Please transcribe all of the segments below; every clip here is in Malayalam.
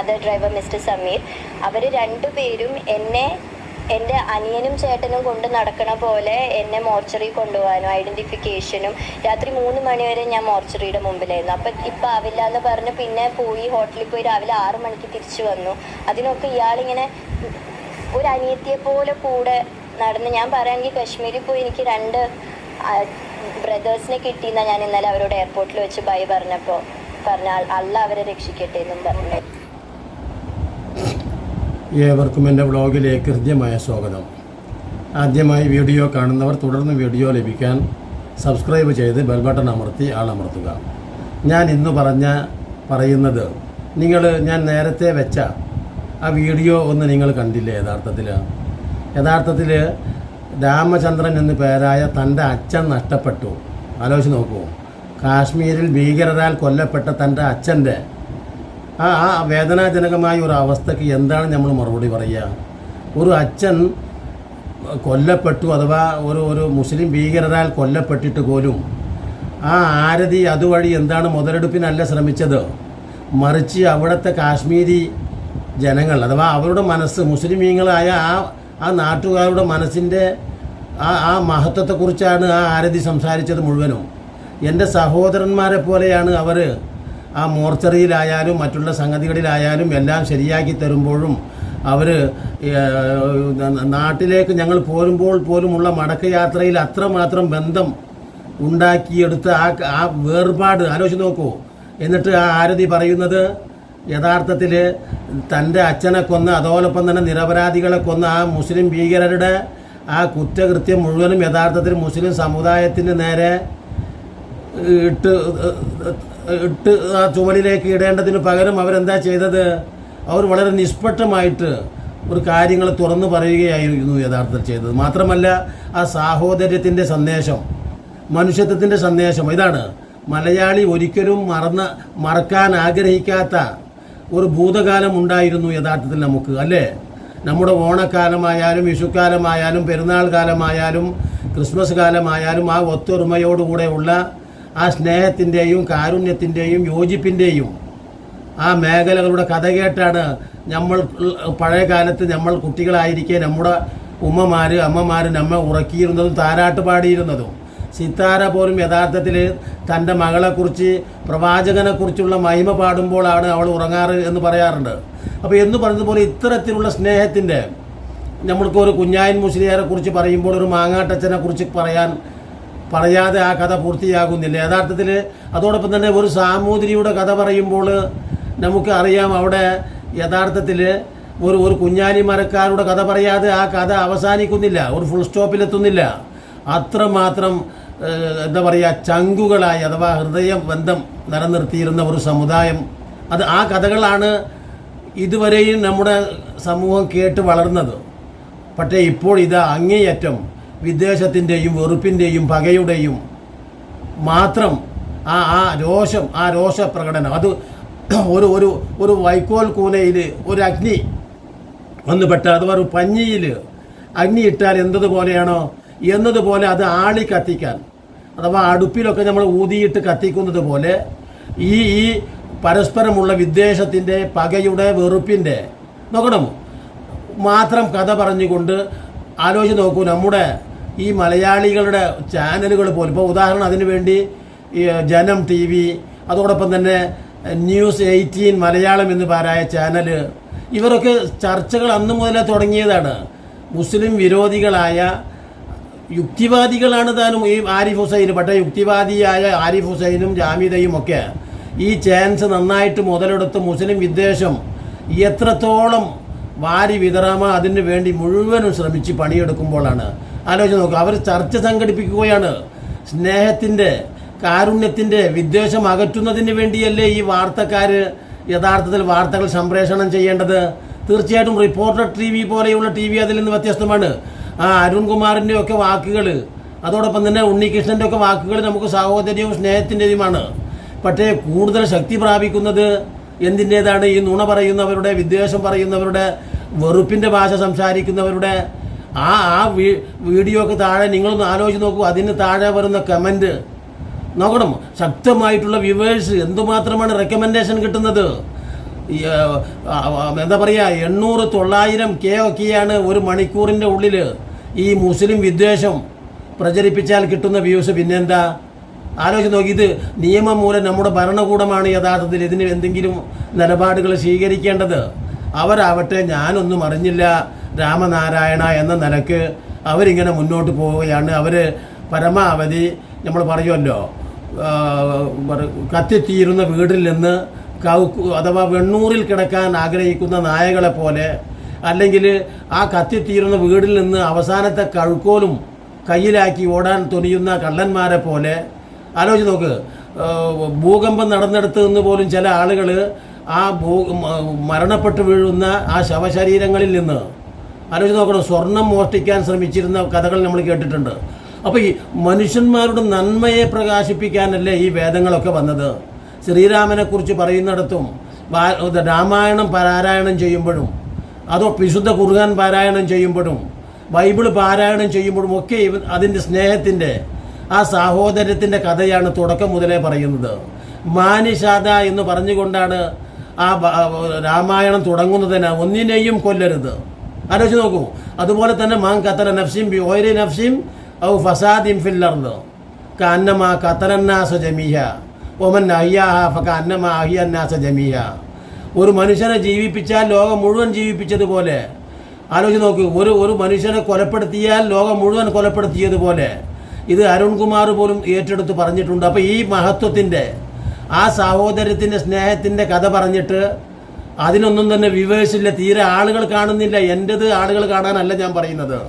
അതർ ഡ്രൈവർ മിസ്റ്റർ സമീർ അവർ രണ്ടുപേരും എന്നെ എന്റെ അനിയനും ചേട്ടനും കൊണ്ട് നടക്കണ പോലെ എന്നെ മോർച്ചറി കൊണ്ടുപോകാനും ഐഡന്റിഫിക്കേഷനും രാത്രി മൂന്ന് മണി വരെ ഞാൻ മോർച്ചറിയുടെ മുമ്പിലായിരുന്നു. അപ്പം ഇപ്പം ആവില്ല എന്ന് പറഞ്ഞ് പിന്നെ പോയി ഹോട്ടലിൽ പോയി രാവിലെ ആറ് മണിക്ക് തിരിച്ചു വന്നു. അതിനൊക്കെ ഇയാളിങ്ങനെ ഒരു അനിയത്തിയെ പോലെ കൂടെ നടന്ന് ഞാൻ പറയുകയാണെങ്കിൽ കശ്മീരിൽ പോയി എനിക്ക് രണ്ട് ബ്രദേഴ്സിനെ കിട്ടിയെന്നാണ് ഞാൻ ഇന്നലെ അവരോട് എയർപോർട്ടിൽ വെച്ച് ബൈ പറഞ്ഞപ്പോൾ പറഞ്ഞ അല്ല അവരെ രക്ഷിക്കട്ടെ എന്നും പറഞ്ഞു. ഏവർക്കും എന്റെ വ്ളോഗിലേക്ക് ഹൃദ്യമായ സ്വാഗതം. ആദ്യമായി വീഡിയോ കാണുന്നവർ തുടർന്ന് വീഡിയോ ലഭിക്കാൻ സബ്സ്ക്രൈബ് ചെയ്ത് ബെൽബട്ടൺ അമർത്തി ആളമർത്തുക. ഞാൻ ഇന്ന് പറഞ്ഞ പറയുന്നത് നിങ്ങൾ ഞാൻ നേരത്തെ വെച്ച ആ വീഡിയോ ഒന്ന് നിങ്ങൾ കണ്ടില്ലേ യഥാർത്ഥത്തിൽ? യഥാർത്ഥത്തിൽ രാമചന്ദ്രൻ എന്ന് പേരായ തന്റെ അച്ഛൻ നഷ്ടപ്പെട്ടു. ആലോചിച്ച് നോക്കൂ. കാശ്മീരിൽ ഭീകരരാൽ കൊല്ലപ്പെട്ട തന്റെ അച്ഛന്റെ ആ ആ വേദനാജനകമായ ഒരു അവസ്ഥയ്ക്ക് എന്താണ് നമ്മൾ മറുപടി പറയുക? ഒരു അച്ഛൻ കൊല്ലപ്പെട്ടു അഥവാ ഒരു ഒരു മുസ്ലിം ഭീകരരാൽ കൊല്ലപ്പെട്ടിട്ട് പോലും ആ ആരതി അതുവഴി എന്താണ് മുതലെടുപ്പിനല്ല ശ്രമിച്ചത്? മറിച്ച് അവിടുത്തെ കാശ്മീരി ജനങ്ങൾ അഥവാ അവരുടെ മനസ്സ് മുസ്ലിമീങ്ങളായ ആ ആ നാട്ടുകാരുടെ മനസ്സിന്റെ ആ ആ മഹത്വത്തെക്കുറിച്ചാണ് ആ ആരതി സംസാരിച്ചത് മുഴുവനും. എന്റെ സഹോദരന്മാരെ പോലെയാണ് അവർ ആ മോർച്ചറിയിലായാലും മറ്റുള്ള സംഗതികളിലായാലും എല്ലാം ശരിയാക്കി തരുമ്പോഴും അവർ നാട്ടിലേക്ക് ഞങ്ങൾ പോരുമ്പോൾ പോലുമുള്ള മടക്കയാത്രയിൽ അത്രമാത്രം ബന്ധം ഉണ്ടാക്കിയെടുത്ത ആ ആ വേർപാട് ആലോചിച്ച് നോക്കൂ. എന്നിട്ട് ആ ആരതി പറയുന്നത് യഥാർത്ഥത്തിൽ തന്റെ അച്ഛനെ കൊന്ന് അതോടൊപ്പം തന്നെ നിരപരാധികളെ കൊന്ന ആ മുസ്ലിം ഭീകരരുടെ ആ കുറ്റകൃത്യം മുഴുവനും യഥാർത്ഥത്തിൽ മുസ്ലിം സമുദായത്തിന് നേരെ ഇട്ട് ഇട്ട് ആ ചുമലിലേക്ക് ഇടേണ്ടതിന് പകരം അവരെന്താ ചെയ്തത്? അവർ വളരെ നിഷ്പക്ഷമായിട്ട് ഒരു കാര്യങ്ങൾ തുറന്നു പറയുകയായിരുന്നു യഥാർത്ഥത്തിൽ ചെയ്തത്. മാത്രമല്ല ആ സാഹോദര്യത്തിന്റെ സന്ദേശം മനുഷ്യത്വത്തിന്റെ സന്ദേശം ഇതാണ് മലയാളി ഒരിക്കലും മറന്ന മറക്കാൻ ആഗ്രഹിക്കാത്ത ഒരു ഭൂതകാലം ഉണ്ടായിരുന്നു യഥാർത്ഥത്തിൽ നമുക്ക് അല്ലേ? നമ്മുടെ ഓണക്കാലമായാലും വിഷുക്കാലമായാലും പെരുന്നാൾ കാലമായാലും ക്രിസ്മസ് കാലമായാലും ആ ഒത്തൊരുമയോടുകൂടെയുള്ള ആ സ്നേഹത്തിന്റെയും കാരുണ്യത്തിന്റെയും യോജിപ്പിന്റെയും ആ മേഖലകളുടെ കഥ കേട്ടാണ് നമ്മൾ പഴയ കാലത്ത് നമ്മൾ കുട്ടികളായിരിക്കെ നമ്മുടെ ഉമ്മമാർ അമ്മമാർ നമ്മെ ഉറക്കിയിരുന്നതും താരാട്ട് പാടിയിരുന്നതും. സിത്താര പോലും യഥാർത്ഥത്തിൽ തന്റെ മകളെക്കുറിച്ച് പ്രവാചകനെക്കുറിച്ചുള്ള മഹിമ പാടുമ്പോഴാണ് അവൾ ഉറങ്ങാറ് എന്ന് പറയാറുണ്ട്. അപ്പോൾ എന്ന് പറഞ്ഞതുപോലെ ഇത്തരത്തിലുള്ള സ്നേഹത്തിന്റെ നമ്മൾക്ക് ഒരു കുഞ്ഞായൻ മുസ്ലിയാരെ കുറിച്ച് പറയുമ്പോൾ ഒരു മാങ്ങാട്ടച്ചനെ കുറിച്ച് പറയാൻ പറയാതെ ആ കഥ പൂർത്തിയാകുന്നില്ല. യഥാർത്ഥത്തിൽ അതോടൊപ്പം തന്നെ ഒരു സാമൂതിരിയുടെ കഥ പറയുമ്പോൾ നമുക്ക് അറിയാം അവിടെ യഥാർത്ഥത്തിൽ ഒരു ഒരു കുഞ്ഞാലി മരക്കാരുടെ കഥ പറയാതെ ആ കഥ അവസാനിക്കുന്നില്ല. ഒരു ഫുൾ സ്റ്റോപ്പിലെത്തുന്നില്ല അത്രമാത്രം എന്താ പറയുക ചങ്കുകളായി അഥവാ ഹൃദയ ബന്ധം നിലനിർത്തിയിരുന്ന ഒരു സമുദായം. അത് ആ കഥകളാണ് ഇതുവരെയും നമ്മുടെ സമൂഹം കേട്ട് വളർന്നത്. പക്ഷേ ഇപ്പോൾ ഇത് അങ്ങേയറ്റം വിദ്വേഷത്തിന്റെയും വെറുപ്പിന്റെയും പകയുടെയും മാത്രം ആ ആ രോഷം ആ രോഷ പ്രകടനം അത് ഒരു ഒരു ഒരു വൈക്കോൽ കൂനയിൽ ഒരു അഗ്നി ഒന്ന് പെട്ട അഥവാ ഒരു പഞ്ഞിയിൽ അഗ്നി ഇട്ടാൽ എന്തതുപോലെയാണോ എന്നതുപോലെ അത് ആളി കത്തിക്കാൻ. അഥവാ അടുപ്പിലൊക്കെ നമ്മൾ ഊതിയിട്ട് കത്തിക്കുന്നത് പോലെ ഈ ഈ പരസ്പരമുള്ള വിദ്വേഷത്തിന്റെ പകയുടെ വെറുപ്പിന്റെ നോക്കണം മാത്രം കഥ പറഞ്ഞുകൊണ്ട് ആലോചിച്ച് നോക്കൂ നമ്മുടെ ഈ മലയാളികളുടെ ചാനലുകൾ പോലും. ഇപ്പോൾ ഉദാഹരണം അതിനു വേണ്ടി ജനം ടി വി അതോടൊപ്പം തന്നെ ന്യൂസ് എയ്റ്റീൻ മലയാളം എന്ന് പാരായ ചാനൽ ഇവരൊക്കെ ചർച്ചകൾ അന്ന് മുതലേ തുടങ്ങിയതാണ്. മുസ്ലിം വിരോധികളായ യുക്തിവാദികളാണ് താനും ഈ ആരിഫ് ഹുസൈൻ പക്ഷേ യുക്തിവാദിയായ ആരിഫ് ഹുസൈനും ജാമിദയും ഒക്കെ ഈ ചാൻസ് നന്നായിട്ട് മുതലെടുത്ത് മുസ്ലിം വിദ്വേഷം എത്രത്തോളം വാരി വിതറാമോ അതിന് വേണ്ടി മുഴുവനും ശ്രമിച്ച് പണിയെടുക്കുമ്പോഴാണ് ആലോചിച്ച് നോക്കുക അവർ ചർച്ച സംഘടിപ്പിക്കുകയാണ്. സ്നേഹത്തിന്റെ കാരുണ്യത്തിന്റെ വിദ്വേഷം അകറ്റുന്നതിന് വേണ്ടിയല്ലേ ഈ വാർത്തക്കാർ യഥാർത്ഥത്തിൽ വാർത്തകൾ സംപ്രേഷണം ചെയ്യേണ്ടത്? തീർച്ചയായിട്ടും റിപ്പോർട്ടർ ടി വി പോലെയുള്ള ടി വി അതിൽ നിന്ന് വ്യത്യസ്തമാണ്. ആ അരുൺകുമാറിന്റെ ഒക്കെ വാക്കുകൾ അതോടൊപ്പം തന്നെ ഉണ്ണികൃഷ്ണന്റെ ഒക്കെ വാക്കുകൾ നമുക്ക് സാഹോദര്യവും സ്നേഹത്തിന്റെതുമാണ്. പക്ഷേ കൂടുതൽ ശക്തി പ്രാപിക്കുന്നത് എന്തിന്റേതാണ്? ഈ നുണ പറയുന്നവരുടെ വിദ്വേഷം പറയുന്നവരുടെ വെറുപ്പിന്റെ ഭാഷ സംസാരിക്കുന്നവരുടെ ആ ആ വീഡിയോ വീഡിയോക്ക് താഴെ നിങ്ങളൊന്ന് ആലോചിച്ച് നോക്കൂ. അതിന് താഴെ വരുന്ന കമന്റ് നോക്കണം ശക്തമായിട്ടുള്ള വ്യൂവേഴ്സ് എന്തുമാത്രമാണ് റെക്കമെൻഡേഷൻ കിട്ടുന്നത്? എന്താ പറയുക എണ്ണൂറ് തൊള്ളായിരം കെ ഒക്കെയാണ് ഒരു മണിക്കൂറിന്റെ ഉള്ളിൽ ഈ മുസ്ലിം വിദ്വേഷം പ്രചരിപ്പിച്ചാൽ കിട്ടുന്ന വ്യൂസ് പിന്നെന്താ? ആലോചിച്ച് നോക്കി ഇത് നിയമം മൂലം നമ്മുടെ ഭരണകൂടമാണ് യഥാർത്ഥത്തിൽ ഇതിന് എന്തെങ്കിലും നിലപാടുകൾ സ്വീകരിക്കേണ്ടത്. അവരാവട്ടെ ഞാനൊന്നും അറിഞ്ഞില്ല. രാമനാരായണ എന്ന നിലയ്ക്ക് അവരിങ്ങനെ മുന്നോട്ട് പോവുകയാണ്. അവർ പരമാവധി നമ്മൾ പറയുമല്ലോ കത്തിത്തീരുന്ന വീട്ടിൽ നിന്ന് അഥവാ വെണ്ണൂറിൽ കിടക്കാൻ ആഗ്രഹിക്കുന്ന നായകളെ പോലെ അല്ലെങ്കിൽ ആ കത്തിത്തീരുന്ന വീടിൽ നിന്ന് അവസാനത്തെ കഴുക്കോലും കയ്യിലാക്കി ഓടാൻ തുനിയുന്ന കള്ളന്മാരെ പോലെ ആലോചിച്ച് നോക്ക് ഭൂകമ്പം നടന്നെടുത്ത് നിന്ന് പോലും ചില ആളുകൾ ആ ഭൂ മരണപ്പെട്ടു വീഴുന്ന ആ ശവശരീരങ്ങളിൽ നിന്ന് ആലോചിച്ച് നോക്കണം? സ്വർണം മോഷ്ടിക്കാൻ ശ്രമിച്ചിരുന്ന കഥകൾ നമ്മൾ കേട്ടിട്ടുണ്ട്. അപ്പോൾ ഈ മനുഷ്യന്മാരുടെ നന്മയെ പ്രകാശിപ്പിക്കാനല്ലേ ഈ വേദങ്ങളൊക്കെ വന്നത്? ശ്രീരാമനെക്കുറിച്ച് പറയുന്നിടത്തും രാമായണം പാരായണം ചെയ്യുമ്പോഴും അതോ വിശുദ്ധ ഖുർആൻ പാരായണം ചെയ്യുമ്പോഴും ബൈബിൾ പാരായണം ചെയ്യുമ്പോഴും ഒക്കെ അതിന്റെ സ്നേഹത്തിന്റെ ആ സാഹോദര്യത്തിന്റെ കഥയാണ് തുടക്കം മുതലേ പറയുന്നത്. മാനിഷാദ എന്ന് പറഞ്ഞുകൊണ്ടാണ് ആ രാമായണം തുടങ്ങുന്നതിന് ഒന്നിനെയും കൊല്ലരുത്. ആലോചിച്ച് നോക്കൂ. അതുപോലെ തന്നെ മാൻ കത്തല നഫ്സിം ബി ഓരി നഫ്സിം ഔ ഫസാദിം ഫില്ലർന്ന് കാന്നമാ ഖത്തറന്നാസ ജമീഹ. ഫക അന്നമ അഹിയന്നാസ ജമീഹ. ഒരു മനുഷ്യനെ ജീവിപ്പിച്ചാൽ ലോകം മുഴുവൻ ജീവിപ്പിച്ചതുപോലെ. ആലോചിച്ച് നോക്കൂ. ഒരു ഒരു മനുഷ്യനെ കൊലപ്പെടുത്തിയാൽ ലോകം മുഴുവൻ കൊലപ്പെടുത്തിയതുപോലെ. ഇത് അരുൺകുമാർ പോലും ഏറ്റെടുത്ത് പറഞ്ഞിട്ടുണ്ട്. അപ്പോൾ ഈ മഹത്വത്തിന്റെ ആ സാഹോദര്യത്തിന്റെ സ്നേഹത്തിന്റെ കഥ പറഞ്ഞിട്ട് അതിനൊന്നും തന്നെ വിവേചില്ല തീരെ ആളുകൾ കാണുന്നില്ല. എന്റെത് ആളുകൾ കാണാനല്ല ഞാൻ പറയുന്നത്.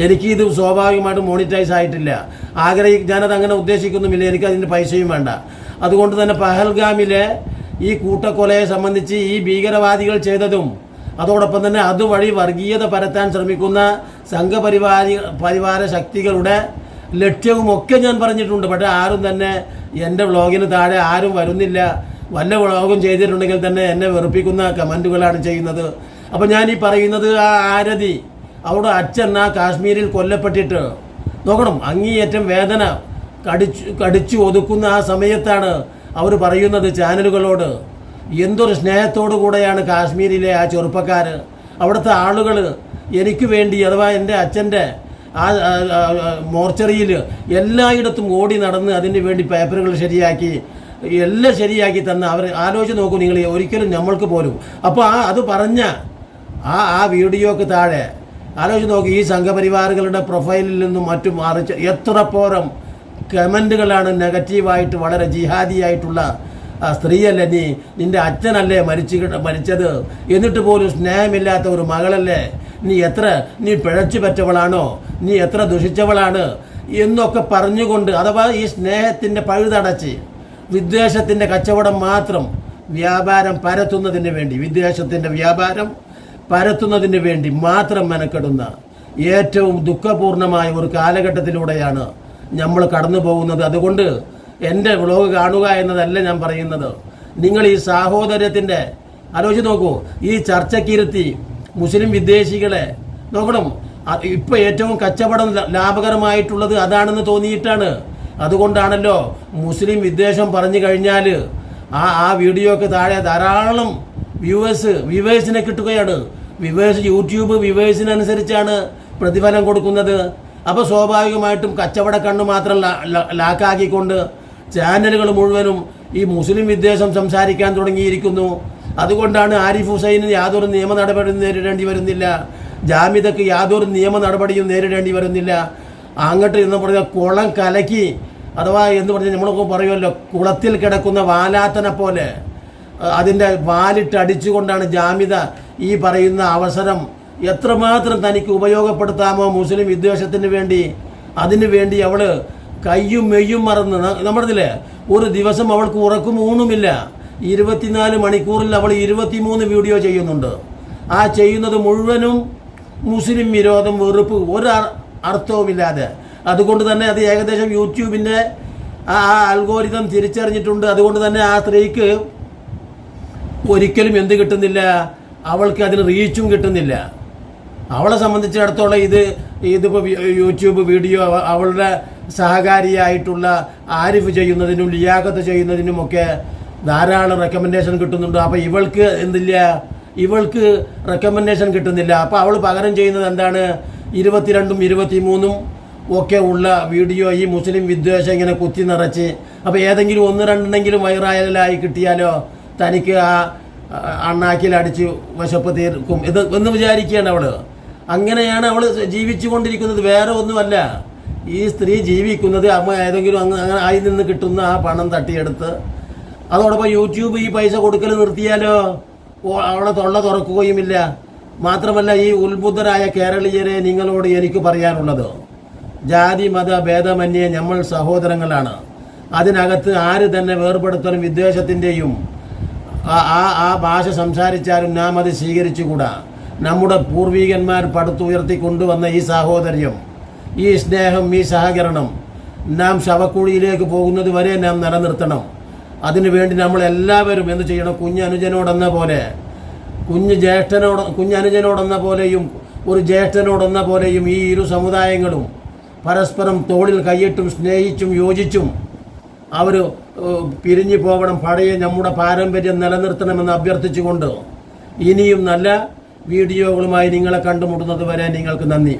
എനിക്ക് ഇത് സ്വാഭാവികമായിട്ടും മോണിറ്റൈസ് ആയിട്ടില്ല. ആഗ്രഹി ഞാനത് അങ്ങനെ ഉദ്ദേശിക്കുന്നുമില്ല. എനിക്ക് അതിന്റെ പൈസയും വേണ്ട. അതുകൊണ്ട് തന്നെ പഹൽഗാമിലെ ഈ കൂട്ടക്കൊലയെ സംബന്ധിച്ച് ഈ ഭീകരവാദികൾ ചെയ്തതും അതോടൊപ്പം തന്നെ അതുവഴി വർഗീയത പരത്താൻ ശ്രമിക്കുന്ന സംഘപരിവാരി പരിവാര ശക്തികളുടെ ലക്ഷ്യവുമൊക്കെ ഞാൻ പറഞ്ഞിട്ടുണ്ട്. പക്ഷേ ആരും തന്നെ എന്റെ വ്ളോഗിന് താഴെ ആരും വരുന്നില്ല. വല്ല വ്ളോഗും ചെയ്തിട്ടുണ്ടെങ്കിൽ തന്നെ എന്നെ വെറുപ്പിക്കുന്ന കമന്റുകളാണ് ചെയ്യുന്നത്. അപ്പോൾ ഞാൻ ഈ പറയുന്നത് ആ ആരതി അവിടെ അച്ഛൻ ആ കാശ്മീരിൽ കൊല്ലപ്പെട്ടിട്ട് നോക്കണം അങ്ങേയറ്റം വേദന കടിച്ചു കടിച്ചു ഒതുക്കുന്ന ആ സമയത്താണ് അവർ പറയുന്നത് ചാനലുകളോട്. എന്തൊരു സ്നേഹത്തോടു കൂടെയാണ് കാശ്മീരിലെ ആ ചെറുപ്പക്കാർ അവിടുത്തെ ആളുകൾ എനിക്ക് വേണ്ടി അഥവാ എന്റെ അച്ഛന്റെ ആ മോർച്ചറിയിൽ എല്ലായിടത്തും ഓടി നടന്ന് അതിന് വേണ്ടി പേപ്പറുകൾ ശരിയാക്കി എല്ലാം ശരിയാക്കി തന്ന അവർ ആലോചിച്ച് നോക്കൂ നിങ്ങൾ ഒരിക്കലും നമ്മൾക്ക് പോലും. അപ്പോൾ ആ അത് പറഞ്ഞ ആ ആ വീഡിയോക്ക് താഴെ ആലോചിച്ച് നോക്കി ഈ സംഘപരിവാറുകളുടെ പ്രൊഫൈലിൽ നിന്നും മറ്റും മറിച്ച് എത്ര പോരം കമന്റുകളാണ് നെഗറ്റീവായിട്ട് വളരെ ജിഹാദിയായിട്ടുള്ള ആ സ്ത്രീയല്ലേ നീ? നിന്റെ അച്ഛനല്ലേ മരിച്ചു മരിച്ചത്? എന്നിട്ട് പോലും സ്നേഹമില്ലാത്ത ഒരു മകളല്ലേ? നീ എത്ര നീ പിഴച്ചു പറ്റവളാണോ? നീ എത്ര ദുഷിച്ചവളാണ്? എന്നൊക്കെ പറഞ്ഞുകൊണ്ട് അഥവാ ഈ സ്നേഹത്തിന്റെ പഴുതടച്ച് വിദ്വേഷത്തിന്റെ കച്ചവടം മാത്രം വ്യാപാരം പരത്തുന്നതിന് വേണ്ടി വിദ്വേഷത്തിന്റെ വ്യാപാരം പരത്തുന്നതിന് വേണ്ടി മാത്രം മെനക്കെടുന്ന ഏറ്റവും ദുഃഖപൂർണമായ ഒരു കാലഘട്ടത്തിലൂടെയാണ് നമ്മൾ കടന്നു പോകുന്നത്. അതുകൊണ്ട് എന്റെ വ്ളോഗ് കാണുക എന്നതല്ല ഞാൻ പറയുന്നത്. നിങ്ങൾ ഈ സാഹോദര്യത്തിന്റെ ആലോചിച്ച് നോക്കൂ ഈ ചർച്ചക്കിരുത്തി മുസ്ലിം വിദേശികളെ നോക്കണം. ഇപ്പോൾ ഏറ്റവും കച്ചവടം ലാഭകരമായിട്ടുള്ളത് അതാണെന്ന് തോന്നിയിട്ടാണ് അതുകൊണ്ടാണല്ലോ മുസ്ലിം വിദ്വേഷം പറഞ്ഞു കഴിഞ്ഞാൽ ആ ആ വീഡിയോക്ക് താഴെ ധാരാളം വ്യൂവേഴ്സ് വ്യൂവേഴ്സിനെ കിട്ടുകയാണ്. വ്യൂവേഴ്സ് യൂട്യൂബ് വ്യൂവേഴ്സിനനുസരിച്ചാണ് പ്രതിഫലം കൊടുക്കുന്നത്. അപ്പോൾ സ്വാഭാവികമായിട്ടും കച്ചവട കണ്ണ് മാത്രം ലാക്കാക്കിക്കൊണ്ട് ചാനലുകൾ മുഴുവനും ഈ മുസ്ലിം വിദ്വേഷം സംസാരിക്കാൻ തുടങ്ങിയിരിക്കുന്നു. അതുകൊണ്ടാണ് ആരിഫ് ഹുസൈന് യാതൊരു നിയമ നടപടിയും നേരിടേണ്ടി വരുന്നില്ല. ജാമിദക്ക് യാതൊരു നിയമ നടപടിയും നേരിടേണ്ടി വരുന്നില്ല. അങ്ങോട്ട് എന്ന് പറഞ്ഞാൽ കുളം കലക്കി. അഥവാ എന്ന് പറഞ്ഞാൽ നമ്മളൊക്കെ പറയുമല്ലോ കുളത്തിൽ കിടക്കുന്ന വാലാത്തനെ പോലെ. അതിന്റെ വാലിട്ട് അടിച്ചുകൊണ്ടാണ് ജാമിത ഈ പറയുന്ന അവസരം എത്രമാത്രം തനിക്ക് ഉപയോഗപ്പെടുത്താമോ മുസ്ലിം വിദ്വേഷത്തിന് വേണ്ടി. അതിനു വേണ്ടി അവൾ കയ്യും മെയ്യും മറന്ന് നമ്മളതില്ലേ ഒരു ദിവസം അവൾക്ക് ഉറക്കും ഊണുമില്ല. ഇരുപത്തിനാല് മണിക്കൂറിൽ അവൾ ഇരുപത്തിമൂന്ന് വീഡിയോ ചെയ്യുന്നുണ്ട്. ആ ചെയ്യുന്നത് മുഴുവനും മുസ്ലിം വിരോധം വെറുപ്പ്. ഒരു അർത്ഥവുമില്ലാതെ. അതുകൊണ്ട് തന്നെ അത് ഏകദേശം യൂട്യൂബിന്റെ ആ അൽഗോരിതം തിരിച്ചറിഞ്ഞിട്ടുണ്ട്. അതുകൊണ്ട് തന്നെ ആ സ്ത്രീക്ക് ഒരിക്കലും എന്ത് കിട്ടുന്നില്ല? അവൾക്ക് അതിന് റീച്ചും കിട്ടുന്നില്ല. അവളെ സംബന്ധിച്ചിടത്തോളം ഇത് ഇതിപ്പോൾ യൂട്യൂബ് വീഡിയോ അവളുടെ സഹകാരിയായിട്ടുള്ള ആരിഫ് ചെയ്യുന്നതിനും ലിയാഖത്ത് ചെയ്യുന്നതിനുമൊക്കെ ധാരാളം റെക്കമെൻഡേഷൻ കിട്ടുന്നുണ്ട്. അപ്പോൾ ഇവൾക്ക് എന്തില്ല? ഇവൾക്ക് റെക്കമെൻഡേഷൻ കിട്ടുന്നില്ല. അപ്പോൾ അവൾ പകരം ചെയ്യുന്നത് എന്താണ്? ഇരുപത്തിരണ്ടും ഇരുപത്തിമൂന്നും ഒക്കെ ഉള്ള വീഡിയോ ഈ മുസ്ലിം വിദ്വേഷം ഇങ്ങനെ കുത്തി നിറച്ച്. അപ്പോൾ ഏതെങ്കിലും ഒന്ന് രണ്ടെണ്ണെങ്കിലും വൈറായലായി കിട്ടിയാലോ തനിക്ക് ആ ആ, അണ്ണാക്കിലടിച്ച് വിശപ്പ് തീർക്കും. ഇത് എന്ന് വിചാരിക്കുകയാണ് അവൾ. അങ്ങനെയാണ് അവൾ ജീവിച്ചു കൊണ്ടിരിക്കുന്നത് വേറെ ഒന്നുമല്ല. ഈ സ്ത്രീ ജീവിക്കുന്നത് അമ്മ ഏതെങ്കിലും അങ്ങ് അങ്ങനെ ആയി നിന്ന് കിട്ടുന്ന ആ പണം തട്ടിയെടുത്ത്. അതോടൊപ്പം യൂട്യൂബ് ഈ പൈസ കൊടുക്കൽ നിർത്തിയാലോ? അവളെ തൊള്ള തുറക്കുകയുമില്ല. മാത്രമല്ല ഈ ഉത്ബുദ്ധരായ കേരളീയരെ നിങ്ങളോട് എനിക്ക് പറയാനുള്ളത്. ജാതി മത ഭേദമന്യേ നമ്മൾ സഹോദരങ്ങളാണ്. അതിനകത്ത് ആര് തന്നെ വേർപെടുത്തലും വിദ്വേഷത്തിന്റെയും ആ ആ- ഭാഷ സംസാരിച്ചാലും നാം അത് സ്വീകരിച്ചുകൂടാ. നമ്മുടെ പൂർവികന്മാർ പടുത്തുയർത്തി കൊണ്ടുവന്ന ഈ സാഹോദര്യം ഈ സ്നേഹം ഈ സഹകരണം നാം ശവക്കുഴിയിലേക്ക് പോകുന്നത് വരെ നാം നിലനിർത്തണം. അതിനുവേണ്ടി നമ്മൾ എല്ലാവരും എന്ത് ചെയ്യണം? കുഞ്ഞനുജനോടെന്ന പോലെ കുഞ്ഞ് ജ്യേഷ്ഠനോട് കുഞ്ഞനുജനോടെന്ന പോലെയും ഒരു ജ്യേഷ്ഠനോടെന്ന പോലെയും ഈ ഇരു സമുദായങ്ങളും പരസ്പരം തോളിൽ കൈയിട്ടും സ്നേഹിച്ചും യോജിച്ചും അവർ പിരിഞ്ഞു പോകണം പഴയ നമ്മുടെ പാരമ്പര്യം നിലനിർത്തണമെന്ന് അഭ്യർത്ഥിച്ചുകൊണ്ട് ഇനിയും നല്ല വീഡിയോകളുമായി നിങ്ങളെ കണ്ടുമുട്ടുന്നത് വരെ നിങ്ങൾക്ക് നന്ദി.